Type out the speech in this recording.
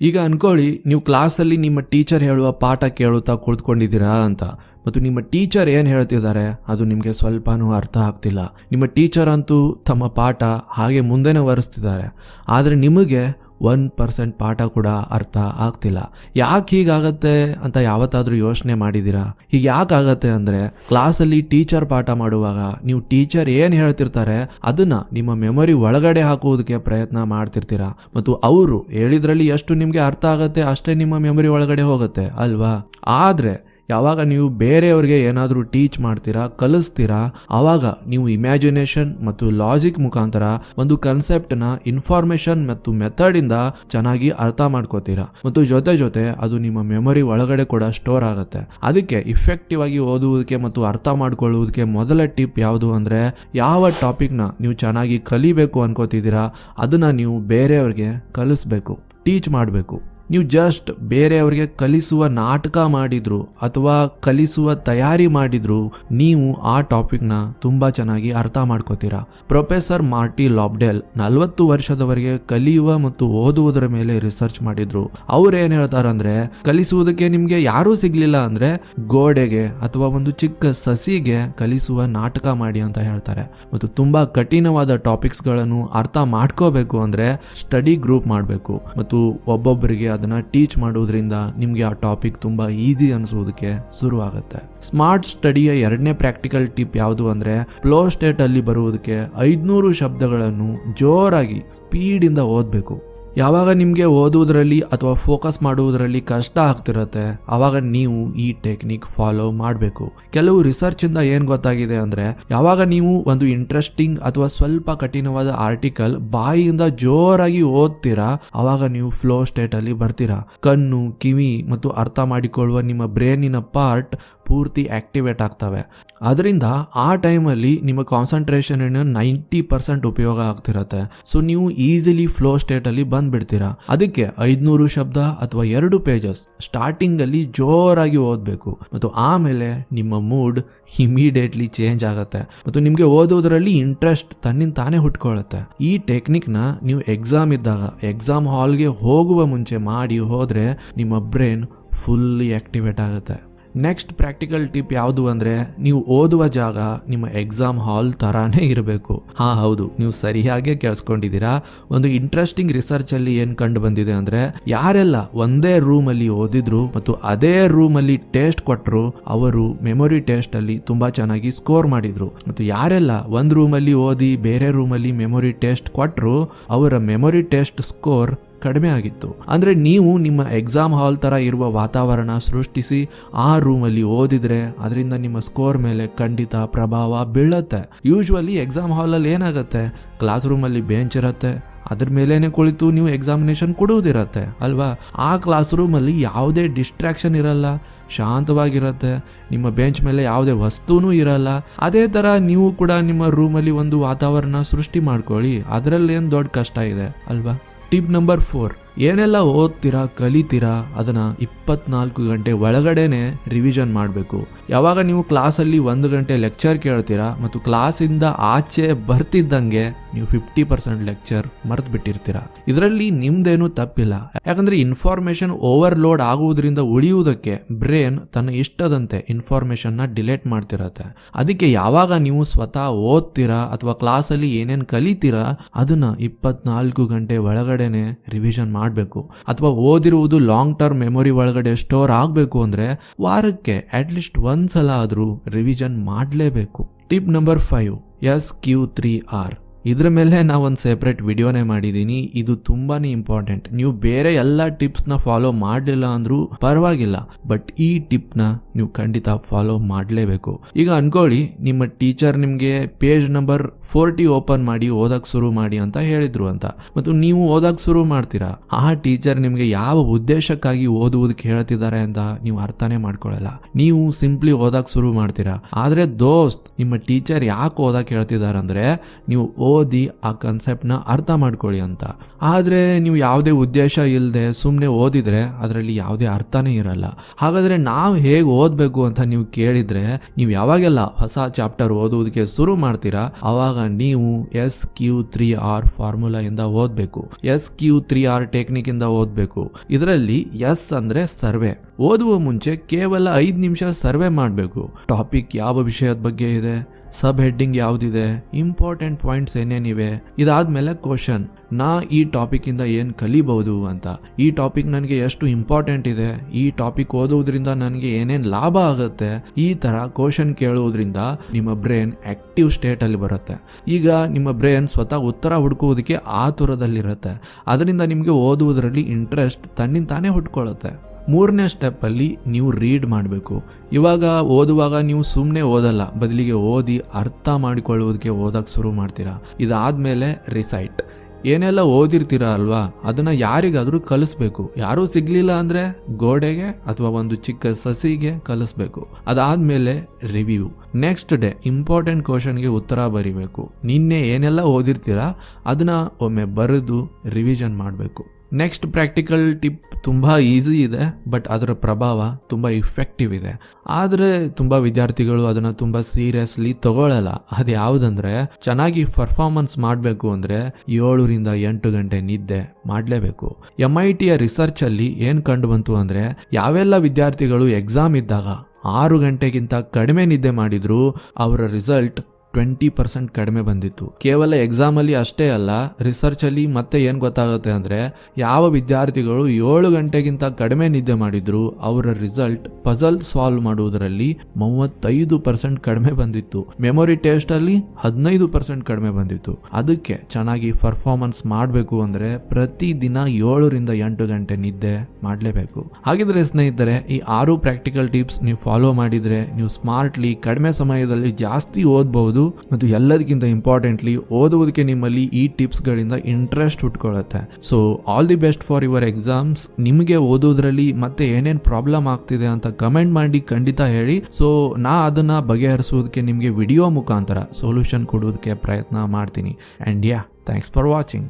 ಈಗ ಅನ್ಕೊಳ್ಳಿ, ನೀವು ಕ್ಲಾಸಲ್ಲಿ ನಿಮ್ಮ ಟೀಚರ್ ಹೇಳುವ ಪಾಠ ಕೇಳುತ್ತಾ ಕುಳಿತುಕೊಂಡಿದ್ದೀರಾ ಅಂತ. ಮತ್ತು ನಿಮ್ಮ ಟೀಚರ್ ಏನು ಹೇಳ್ತಿದ್ದಾರೆ? ಅದು ನಿಮಗೆ ಸ್ವಲ್ಪನೂ ಅರ್ಥ ಆಗ್ತಿಲ್ಲ. ನಿಮ್ಮ ಟೀಚರ್ ಅಂತೂ ತಮ್ಮ ಪಾಠ ಹಾಗೆ ಮುಂದೆನೇ ಒರೆಸ್ತಿದ್ದಾರೆ. ಆದರೆ ನಿಮಗೆ ಒನ್ ಪರ್ಸೆಂಟ್ ಪಾಠ ಕೂಡ ಅರ್ಥ ಆಗ್ತಿಲ್ಲ. ಯಾಕೆ ಹೀಗಾಗತ್ತೆ ಅಂತ ಯಾವತ್ತಾದರೂ ಯೋಚನೆ ಮಾಡಿದ್ದೀರಾ ಹೀಗೆ ಯಾಕಾಗತ್ತೆ ಅಂದರೆ ಕ್ಲಾಸಲ್ಲಿ ಟೀಚರ್ ಪಾಠ ಮಾಡುವಾಗ ನೀವು ಟೀಚರ್ ಏನು ಹೇಳ್ತಿರ್ತಾರೆ ಅದನ್ನ ನಿಮ್ಮ ಮೆಮೊರಿ ಒಳಗಡೆ ಹಾಕುವುದಕ್ಕೆ ಪ್ರಯತ್ನ ಮಾಡ್ತಿರ್ತೀರಾ? ಮತ್ತು ಅವರು ಹೇಳಿದ್ರಲ್ಲಿ ಎಷ್ಟು ನಿಮಗೆ ಅರ್ಥ ಆಗುತ್ತೆ ಅಷ್ಟೇ ನಿಮ್ಮ ಮೆಮೊರಿ ಒಳಗಡೆ ಹೋಗುತ್ತೆ, ಅಲ್ವಾ? ಆದರೆ ಯಾವಾಗ ನೀವು ಬೇರೆಯವ್ರಿಗೆ ಏನಾದರೂ ಟೀಚ್ ಮಾಡ್ತೀರಾ, ಕಲಿಸ್ತೀರಾ, ಆವಾಗ ನೀವು ಇಮ್ಯಾಜಿನೇಷನ್ ಮತ್ತು ಲಾಜಿಕ್ ಮುಖಾಂತರ ಒಂದು ಕನ್ಸೆಪ್ಟ್ನ ಇನ್ಫಾರ್ಮೇಶನ್ ಮತ್ತು ಮೆಥಡಿಂದ ಚೆನ್ನಾಗಿ ಅರ್ಥ ಮಾಡ್ಕೋತೀರಾ. ಮತ್ತು ಜೊತೆ ಜೊತೆ ಅದು ನಿಮ್ಮ ಮೆಮೊರಿ ಒಳಗಡೆ ಕೂಡ ಸ್ಟೋರ್ ಆಗುತ್ತೆ. ಅದಕ್ಕೆ ಇಫೆಕ್ಟಿವ್ ಆಗಿ ಓದುವುದಕ್ಕೆ ಮತ್ತು ಅರ್ಥ ಮಾಡ್ಕೊಳ್ಳುವುದಕ್ಕೆ ಮೊದಲ ಟಿಪ್ ಯಾವುದು ಅಂದರೆ, ಯಾವ ಟಾಪಿಕ್ನ ನೀವು ಚೆನ್ನಾಗಿ ಕಲಿಬೇಕು ಅನ್ಕೋತಿದ್ದೀರಾ, ಅದನ್ನ ನೀವು ಬೇರೆಯವ್ರಿಗೆ ಕಲಿಸ್ಬೇಕು ಟೀಚ್ ಮಾಡಬೇಕು. ನೀವು ಜಸ್ಟ್ ಬೇರೆಯವರಿಗೆ ಕಲಿಸುವ ನಾಟಕ ಮಾಡಿದ್ರು ಅಥವಾ ಕಲಿಸುವ ತಯಾರಿ ಮಾಡಿದ್ರು, ನೀವು ಆ ಟಾಪಿಕ್ನ ತುಂಬಾ ಚೆನ್ನಾಗಿ ಅರ್ಥ ಮಾಡ್ಕೋತೀರಾ. ಪ್ರೊಫೆಸರ್ ಮಾರ್ಟಿ ಲಾಬ್ಡೆಲ್ ನಲವತ್ತು ವರ್ಷದವರೆಗೆ ಕಲಿಯುವ ಮತ್ತು ಓದುವುದರ ಮೇಲೆ ರಿಸರ್ಚ್ ಮಾಡಿದ್ರು. ಅವ್ರು ಏನ್ ಹೇಳ್ತಾರಂದ್ರೆ ಕಲಿಸುವುದಕ್ಕೆ ನಿಮ್ಗೆ ಯಾರೂ ಸಿಗ್ಲಿಲ್ಲ ಅಂದ್ರೆ ಗೋಡೆಗೆ ಅಥವಾ ಒಂದು ಚಿಕ್ಕ ಸಸಿಗೆ ಕಲಿಸುವ ನಾಟಕ ಮಾಡಿ ಅಂತ ಹೇಳ್ತಾರೆ. ಮತ್ತು ತುಂಬಾ ಕಠಿಣವಾದ ಟಾಪಿಕ್ಸ್ಗಳನ್ನು ಅರ್ಥ ಮಾಡ್ಕೋಬೇಕು ಅಂದ್ರೆ ಸ್ಟಡಿ ಗ್ರೂಪ್ ಮಾಡಬೇಕು. ಮತ್ತು ಒಬ್ಬೊಬ್ಬರಿಗೆ ಅದನ್ನ ಟೀಚ್ ಮಾಡೋದ್ರಿಂದ ನಿಮಗೆ ಆ ಟಾಪಿಕ್ ತುಂಬಾ ಈಸಿ ಅನಿಸೋದಕ್ಕೆ ಶುರು ಆಗುತ್ತೆ ಸ್ಮಾರ್ಟ್ ಸ್ಟಡಿಯ ಎರಡನೇ ಪ್ರಾಕ್ಟಿಕಲ್ ಟಿಪ್ ಯಾವುದು ಅಂದ್ರೆ ಫ್ಲೋ ಸ್ಟೇಟ್ ಅಲ್ಲಿ ಬರುವುದಕ್ಕೆ ಐದುನೂರು ಶಬ್ದಗಳನ್ನು ಜೋರಾಗಿ ಸ್ಪೀಡಿಂದ ಓದಬೇಕು. ಯಾವಾಗ ನಿಮಗೆ ಓದುವುದರಲ್ಲಿ ಅಥವಾ ಫೋಕಸ್ ಮಾಡುವುದರಲ್ಲಿ ಕಷ್ಟ ಆಗ್ತಿರತ್ತೆ ಆವಾಗ ನೀವು ಈ ಟೆಕ್ನಿಕ್ ಫಾಲೋ ಮಾಡಬೇಕು. ಕೆಲವು ರಿಸರ್ಚ್ ಇಂದ ಏನ್ ಗೊತ್ತಾಗಿದೆ ಅಂದ್ರೆ, ಯಾವಾಗ ನೀವು ಒಂದು ಇಂಟ್ರೆಸ್ಟಿಂಗ್ ಅಥವಾ ಸ್ವಲ್ಪ ಕಠಿಣವಾದ ಆರ್ಟಿಕಲ್ ಬಾಯಿಯಿಂದ ಜೋರಾಗಿ ಓದ್ತೀರಾ ಆವಾಗ ನೀವು ಫ್ಲೋ ಸ್ಟೇಟ್ ಅಲ್ಲಿ ಬರ್ತೀರಾ. ಕಣ್ಣು, ಕಿವಿ ಮತ್ತು ಅರ್ಥ ಮಾಡಿಕೊಳ್ಳುವ ನಿಮ್ಮ ಬ್ರೇನಿನ ಪಾರ್ಟ್ ಪೂರ್ತಿ ಆಕ್ಟಿವೇಟ್ ಆಗ್ತವೆ. ಅದರಿಂದ ಆ ಟೈಮಲ್ಲಿ ನಿಮ್ಮ ಕಾನ್ಸಂಟ್ರೇಷನ್ ನೈಂಟಿ ಪರ್ಸೆಂಟ್ ಉಪಯೋಗ ಆಗ್ತಿರತ್ತೆ. ಸೊ ನೀವು ಈಸಿಲಿ ಫ್ಲೋ ಸ್ಟೇಟಲ್ಲಿ ಬಂದ್ಬಿಡ್ತೀರಾ? ಅದಕ್ಕೆ ಐದ್ನೂರು ಶಬ್ದ ಅಥವಾ ಎರಡು ಪೇಜಸ್ ಸ್ಟಾರ್ಟಿಂಗ್ ಅಲ್ಲಿ ಜೋರಾಗಿ ಓದಬೇಕು. ಮತ್ತು ಆಮೇಲೆ ನಿಮ್ಮ ಮೂಡ್ ಇಮಿಡಿಯೇಟ್ಲಿ ಚೇಂಜ್ ಆಗುತ್ತೆ. ಮತ್ತು ನಿಮಗೆ ಓದೋದ್ರಲ್ಲಿ ಇಂಟ್ರೆಸ್ಟ್ ತನ್ನಿಂದ ತಾನೇ ಹುಟ್ಕೊಳ್ಳುತ್ತೆ. ಈ ಟೆಕ್ನಿಕ್ನ ನೀವು ಎಕ್ಸಾಮ್ ಇದ್ದಾಗ ಎಕ್ಸಾಮ್ ಹಾಲ್ಗೆ ಹೋಗುವ ಮುಂಚೆ ಮಾಡಿ ಹೋದ್ರೆ ನಿಮ್ಮ ಬ್ರೈನ್ ಫುಲ್ಲಿ ಆಕ್ಟಿವೇಟ್ ಆಗುತ್ತೆ. ನೆಕ್ಸ್ಟ್ ಪ್ರಾಕ್ಟಿಕಲ್ ಟಿಪ್ ಯಾವುದು ಅಂದರೆ, ನೀವು ಓದುವ ಜಾಗ ನಿಮ್ಮ ಎಕ್ಸಾಮ್ ಹಾಲ್ ಥರಾನೇ ಇರಬೇಕು. ಹಾಂ, ಹೌದು. ನೀವು ಸರಿಯಾಗೇ ಕೇಳಿಸ್ಕೊಂಡಿದ್ದೀರಾ? ಒಂದು ಇಂಟ್ರೆಸ್ಟಿಂಗ್ ರಿಸರ್ಚಲ್ಲಿ ಏನು ಕಂಡು ಬಂದಿದೆ ಅಂದರೆ, ಯಾರೆಲ್ಲ ಒಂದೇ ರೂಮಲ್ಲಿ ಓದಿದ್ರು ಮತ್ತು ಅದೇ ರೂಮಲ್ಲಿ ಟೇಸ್ಟ್ ಕೊಟ್ಟರು ಅವರು ಮೆಮೊರಿ ಟೇಸ್ಟಲ್ಲಿ ತುಂಬ ಚೆನ್ನಾಗಿ ಸ್ಕೋರ್ ಮಾಡಿದ್ರು. ಮತ್ತು ಯಾರೆಲ್ಲ ಒಂದು ರೂಮಲ್ಲಿ ಓದಿ, ಬೇರೆ ರೂಮಲ್ಲಿ ಮೆಮೊರಿ ಟೆಸ್ಟ್ ಕೊಟ್ಟರು ಅವರ ಮೆಮೊರಿ ಟೆಸ್ಟ್ ಸ್ಕೋರ್ ಕಡಿಮೆ ಆಗಿತ್ತು. ಅಂದ್ರೆ ನೀವು ನಿಮ್ಮ ಎಕ್ಸಾಮ್ ಹಾಲ್ ತರ ಇರುವ ವಾತಾವರಣ ಸೃಷ್ಟಿಸಿ ಆ ರೂಮಲ್ಲಿ ಓದಿದ್ರೆ ಅದರಿಂದ ನಿಮ್ಮ ಸ್ಕೋರ್ ಮೇಲೆ ಖಂಡಿತ ಪ್ರಭಾವ ಬೀಳುತ್ತೆ. ಯೂಶ್ವಲಿ ಎಕ್ಸಾಮ್ ಹಾಲಲ್ಲಿ ಏನಾಗುತ್ತೆ? ಕ್ಲಾಸ್ ರೂಮಲ್ಲಿ ಬೆಂಚ್ ಇರುತ್ತೆ. ಅದ್ರ ಮೇಲೇನೆ ಕುಳಿತು ನೀವು ಎಕ್ಸಾಮಿನೇಷನ್ ಕೊಡುವುದಿರತ್ತೆ, ಅಲ್ವಾ? ಆ ಕ್ಲಾಸ್ ರೂಮಲ್ಲಿ ಯಾವುದೇ ಡಿಸ್ಟ್ರಾಕ್ಷನ್ ಇರಲ್ಲ, ಶಾಂತವಾಗಿರುತ್ತೆ. ನಿಮ್ಮ ಬೆಂಚ್ ಮೇಲೆ ಯಾವುದೇ ವಸ್ತುನೂ ಇರಲ್ಲ. ಅದೇ ಥರ ನೀವು ಕೂಡ ನಿಮ್ಮ ರೂಮಲ್ಲಿ ಒಂದು ವಾತಾವರಣ ಸೃಷ್ಟಿ ಮಾಡ್ಕೊಳ್ಳಿ. ಅದರಲ್ಲಿ ಏನು ದೊಡ್ಡ ಕಷ್ಟ ಇದೆ, ಅಲ್ವಾ? ಟಿಪ್ ನಂಬರ್ ಫೋರ್ ಏನೆಲ್ಲ ಓದ್ತೀರಾ, ಕಲಿತೀರಾ, ಅದನ್ನ ಇಪ್ಪತ್ನಾಲ್ಕು ಗಂಟೆ ಒಳಗಡೆನೆ ರಿವಿಷನ್ ಮಾಡಬೇಕು. ಯಾವಾಗ ನೀವು ಕ್ಲಾಸಲ್ಲಿ ಒಂದು ಗಂಟೆ ಲೆಕ್ಚರ್ ಕೇಳ್ತೀರಾ ಮತ್ತು ಕ್ಲಾಸಿಂದ ಆಚೆ ಬರ್ತಿದ್ದಂಗೆ ನೀವು ಫಿಫ್ಟಿ ಪರ್ಸೆಂಟ್ ಲೆಕ್ಚರ್ ಮರೆತು ಬಿಟ್ಟಿರ್ತೀರಾ ಇದರಲ್ಲಿ ನಿಮ್ದೇನು ತಪ್ಪಿಲ್ಲ. ಯಾಕಂದ್ರೆ ಇನ್ಫಾರ್ಮೇಶನ್ ಓವರ್ಲೋಡ್ ಆಗುವುದರಿಂದ ಉಳಿಯುವುದಕ್ಕೆ ಬ್ರೇನ್ ತನ್ನ ಇಷ್ಟದಂತೆ ಇನ್ಫಾರ್ಮೇಶನ್ನ ಡಿಲೇಟ್ ಮಾಡ್ತಿರತ್ತೆ. ಅದಕ್ಕೆ ಯಾವಾಗ ನೀವು ಸ್ವತಃ ಓದ್ತೀರಾ ಅಥವಾ ಕ್ಲಾಸಲ್ಲಿ ಏನೇನು ಕಲಿತೀರಾ, ಅದನ್ನ ಇಪ್ಪತ್ನಾಲ್ಕು ಗಂಟೆ ಒಳಗಡೆನೆ ರಿವಿಷನ್ ಮಾಡಬೇಕು ಅಥವಾ ಓದಿರುವುದು ಲಾಂಗ್ ಟರ್ಮ್ ಮೆಮೊರಿ ಒಳಗಡೆ ಸ್ಟೋರ್ ಆಗಬೇಕು ಅಂದ್ರೆ ವಾರಕ್ಕೆ ಅಟ್ಲೀಸ್ಟ್ ಒಂದ್ಸಲ ಆದರೂ ರಿವಿಷನ್ ಮಾಡಲೇಬೇಕು. Tip number five S Q three R ಇದ್ರ ಮೇಲೆ ನಾವು ಒಂದು ಸೆಪ್ರೇಟ್ ವಿಡಿಯೋನೇ ಮಾಡಿದ್ದೀನಿ ಇದು ತುಂಬಾನೇ ಇಂಪಾರ್ಟೆಂಟ್ ನೀವು ಬೇರೆ ಎಲ್ಲ ಟಿಪ್ಸ್ನ ಫಾಲೋ ಮಾಡಲಿಲ್ಲ ಅಂದ್ರೂ ಪರವಾಗಿಲ್ಲ. ಬಟ್ ಈ ಟಿಪ್ನ ನೀವು ಖಂಡಿತ ಫಾಲೋ ಮಾಡಲೇಬೇಕು. ಈಗ ಅನ್ಕೊಳ್ಳಿ, ನಿಮ್ಮ ಟೀಚರ್ ನಿಮಗೆ ಪೇಜ್ ನಂಬರ್ ಫೋರ್ಟಿ ಓಪನ್ ಮಾಡಿ, ಓದಕ್ ಶುರು ಮಾಡಿ ಅಂತ ಹೇಳಿದ್ರು ಅಂತ. ಮತ್ತು ನೀವು ಓದಕ್ ಶುರು ಮಾಡ್ತೀರಾ? ಆ ಟೀಚರ್ ನಿಮಗೆ ಯಾವ ಉದ್ದೇಶಕ್ಕಾಗಿ ಓದುವುದಕ್ಕೆ ಹೇಳ್ತಿದ್ದಾರೆ ಅಂತ ನೀವು ಅರ್ಥನೇ ಮಾಡ್ಕೊಳ್ಳಲ್ಲ. ನೀವು ಸಿಂಪ್ಲಿ ಓದಕ್ ಶುರು ಮಾಡ್ತೀರಾ? ಆದ್ರೆ ದೋಸ್ತ್, ನಿಮ್ಮ ಟೀಚರ್ ಯಾಕೆ ಓದಕ್ ಹೇಳ್ತಿದ್ದಾರೆ ಅಂದ್ರೆ, ನೀವು ಓದಿ ಆ ಕಾನ್ಸೆಪ್ಟ್ನ ಅರ್ಥ ಮಾಡ್ಕೊಳ್ಳಿ ಅಂತ. ಆದರೆ ನೀವು ಯಾವುದೇ ಉದ್ದೇಶ ಇಲ್ಲದೆ ಸುಮ್ಮನೆ ಓದಿದ್ರೆ ಅದರಲ್ಲಿ ಯಾವುದೇ ಅರ್ಥನೇ ಇರಲ್ಲ. ಹಾಗಾದ್ರೆ ನಾವು ಹೇಗೆ ಓದಬೇಕು ಅಂತ ನೀವು ಕೇಳಿದ್ರೆ, ನೀವು ಯಾವಾಗೆಲ್ಲ ಹೊಸ ಚಾಪ್ಟರ್ ಓದುವುದಕ್ಕೆ ಶುರು ಮಾಡ್ತೀರಾ, ಅವಾಗ ಇವಾಗ ನೀವು S Q three R formula ಇಂದ ಓದಬೇಕು. S Q three R technique ಇಂದ ಓದಬೇಕು. ಇದರಲ್ಲಿ ಎಸ್ ಅಂದ್ರೆ ಸರ್ವೆ. ಓದುವ ಮುಂಚೆ ಕೇವಲ ಐದು ನಿಮಿಷ ಸರ್ವೆ ಮಾಡಬೇಕು. ಟಾಪಿಕ್ ಯಾವ ವಿಷಯದ ಬಗ್ಗೆ ಇದೆ? ಸಬ್ ಹೆಡ್ಡಿಂಗ್ ಯಾವ್ದಿದೆ? ಇಂಪಾರ್ಟೆಂಟ್ ಪಾಯಿಂಟ್ಸ್ ಏನೇನಿವೆ? ಇದಾದ್ಮೇಲೆ ಕ್ವಶನ್. ನಾ ಈ ಟಾಪಿಕ್ ಇಂದ ಏನ್ ಕಲಿಬಹುದು ಅಂತ. ಈ ಟಾಪಿಕ್ ನನಗೆ ಎಷ್ಟು ಇಂಪಾರ್ಟೆಂಟ್ ಇದೆ? ಈ ಟಾಪಿಕ್ ಓದುವುದರಿಂದ ನನಗೆ ಏನೇನ್ ಲಾಭ ಆಗುತ್ತೆ? ಈ ತರ ಕ್ವಶನ್ ಕೇಳುವುದರಿಂದ ನಿಮ್ಮ ಬ್ರೈನ್ ಆಕ್ಟಿವ್ ಸ್ಟೇಟ್ ಅಲ್ಲಿ ಬರುತ್ತೆ. ಈಗ ನಿಮ್ಮ ಬ್ರೈನ್ ಸ್ವತಃ ಉತ್ತರ ಹುಡುಕುವುದಕ್ಕೆ ಆತುರದಲ್ಲಿರುತ್ತೆ. ಅದರಿಂದ ನಿಮಗೆ ಓದುವುದರಲ್ಲಿ ಇಂಟ್ರೆಸ್ಟ್ ತನ್ನಿಂದ ತಾನೇ ಹುಟ್ಕೊಳ್ಳುತ್ತೆ ಮೂರನೇ ಸ್ಟೆಪ್ಪಲ್ಲಿ ನೀವು ರೀಡ್ ಮಾಡಬೇಕು. ಇವಾಗ ಓದುವಾಗ ನೀವು ಸುಮ್ಮನೆ ಓದಲ್ಲ, ಬದಲಿಗೆ ಓದಿ ಅರ್ಥ ಮಾಡಿಕೊಳ್ಳೋದಕ್ಕೆ ಓದಕ್ಕೆ ಶುರು ಮಾಡ್ತೀರಾ? ಇದಾದಮೇಲೆ ರಿಸೈಟ್ ಏನೆಲ್ಲ ಓದಿರ್ತೀರಾ ಅಲ್ವಾ? ಅದನ್ನು ಯಾರಿಗಾದರೂ ಕಲಿಸ್ಬೇಕು. ಯಾರೂ ಸಿಗ್ಲಿಲ್ಲ ಅಂದರೆ ಗೋಡೆಗೆ ಅಥವಾ ಒಂದು ಚಿಕ್ಕ ಸಸಿಗೆ ಕಲಿಸ್ಬೇಕು. ಅದಾದಮೇಲೆ ರಿವ್ಯೂ ನೆಕ್ಸ್ಟ್ ಡೇ ಇಂಪಾರ್ಟೆಂಟ್ ಕ್ವಶನ್ಗೆ ಉತ್ತರ ಬರಿಬೇಕು. ನಿನ್ನೆ ಏನೆಲ್ಲ ಓದಿರ್ತೀರಾ? ಅದನ್ನ ಒಮ್ಮೆ ಬರೆದು ರಿವಿಷನ್ ಮಾಡಬೇಕು. ನೆಕ್ಸ್ಟ್ ಪ್ರಾಕ್ಟಿಕಲ್ ಟಿಪ್ ತುಂಬ ಈಸಿ ಇದೆ ಬಟ್ ಅದರ ಪ್ರಭಾವ ತುಂಬ ಇಫೆಕ್ಟಿವ್ ಇದೆ. ಆದರೆ ತುಂಬ ವಿದ್ಯಾರ್ಥಿಗಳು ಅದನ್ನು ತುಂಬ ಸೀರಿಯಸ್ಲಿ ತಗೊಳ್ಳಲ್ಲ ಅದು ಯಾವುದಂದ್ರೆ, ಚೆನ್ನಾಗಿ ಪರ್ಫಾರ್ಮೆನ್ಸ್ ಮಾಡಬೇಕು ಅಂದರೆ ಏಳರಿಂದ ಎಂಟು ಗಂಟೆ ನಿದ್ದೆ ಮಾಡಲೇಬೇಕು. ಎಂ ಐ ಟಿಯ ರಿಸರ್ಚಲ್ಲಿ ಏನು ಕಂಡು ಬಂತು ಅಂದರೆ, ಯಾವೆಲ್ಲ ವಿದ್ಯಾರ್ಥಿಗಳು ಎಕ್ಸಾಮ್ ಇದ್ದಾಗ ಆರು ಗಂಟೆಗಿಂತ ಕಡಿಮೆ ನಿದ್ದೆ ಮಾಡಿದ್ರು, ಅವರ ರಿಸಲ್ಟ್ ಟ್ವೆಂಟಿ ಪರ್ಸೆಂಟ್ ಕಡಿಮೆ ಬಂದಿತ್ತು. ಕೇವಲ ಎಕ್ಸಾಮ್ ಅಲ್ಲಿ ಅಷ್ಟೇ ಅಲ್ಲ ರಿಸರ್ಚ್ ಅಲ್ಲಿ ಮತ್ತೆ ಏನ್ ಗೊತ್ತಾಗುತ್ತೆ ಅಂದ್ರೆ, ಯಾವ ವಿದ್ಯಾರ್ಥಿಗಳು ಏಳು ಗಂಟೆಗಿಂತ ಕಡಿಮೆ ನಿದ್ದೆ ಮಾಡಿದ್ರು, ಅವರ ರಿಸಲ್ಟ್ ಪಜಲ್ ಸಾಲ್ವ್ ಮಾಡುವುದರಲ್ಲಿ ಮೂವತ್ತೈದು ಪರ್ಸೆಂಟ್ ಕಡಿಮೆ ಬಂದಿತ್ತು. ಮೆಮೊರಿ ಟೆಸ್ಟ್ ಅಲ್ಲಿ ಹದಿನೈದು ಪರ್ಸೆಂಟ್ ಕಡಿಮೆ ಬಂದಿತ್ತು. ಅದಕ್ಕೆ ಚೆನ್ನಾಗಿ ಪರ್ಫಾರ್ಮೆನ್ಸ್ ಮಾಡಬೇಕು ಅಂದ್ರೆ ಪ್ರತಿ ದಿನ ಏಳರಿಂದ ಎಂಟು ಗಂಟೆ ನಿದ್ದೆ ಮಾಡಲೇಬೇಕು. ಹಾಗಿದ್ರೆ ಸ್ನೇಹಿತರೆ, ಈ ಆರು ಪ್ರಾಕ್ಟಿಕಲ್ ಟಿಪ್ಸ್ ನೀವು ಫಾಲೋ ಮಾಡಿದ್ರೆ, ನೀವು ಸ್ಮಾರ್ಟ್ಲಿ ಕಡಿಮೆ ಸಮಯದಲ್ಲಿ ಜಾಸ್ತಿ ಓದಬಹುದು ಮತ್ತು ಎಲ್ಲದಕ್ಕಿಂತ ಇಂಪಾರ್ಟೆಂಟ್ಲಿ ಓದುವುದಕ್ಕೆ ನಿಮ್ಮಲ್ಲಿ ಈ ಟಿಪ್ಸ್ಗಳಿಂದ interest ಹುಟ್ಕೊಳ್ಳುತ್ತೆ so all the best for your exams ನಿಮಗೆ ಓದೋದ್ರಲ್ಲಿ ಮತ್ತೆ ಏನೇನು ಪ್ರಾಬ್ಲಮ್ ಆಗ್ತಿದೆ ಅಂತ ಕಮೆಂಟ್ ಮಾಡಿ ಖಂಡಿತ ಹೇಳಿ. ಸೊ ನಾ ಅದನ್ನ ಬಗೆಹರಿಸೋದಕ್ಕೆ ನಿಮಗೆ ವಿಡಿಯೋ ಮುಖಾಂತರ ಸೊಲ್ಯೂಷನ್ ಕೊಡೋದಕ್ಕೆ ಪ್ರಯತ್ನ ಮಾಡ್ತೀನಿ. And yeah thanks for watching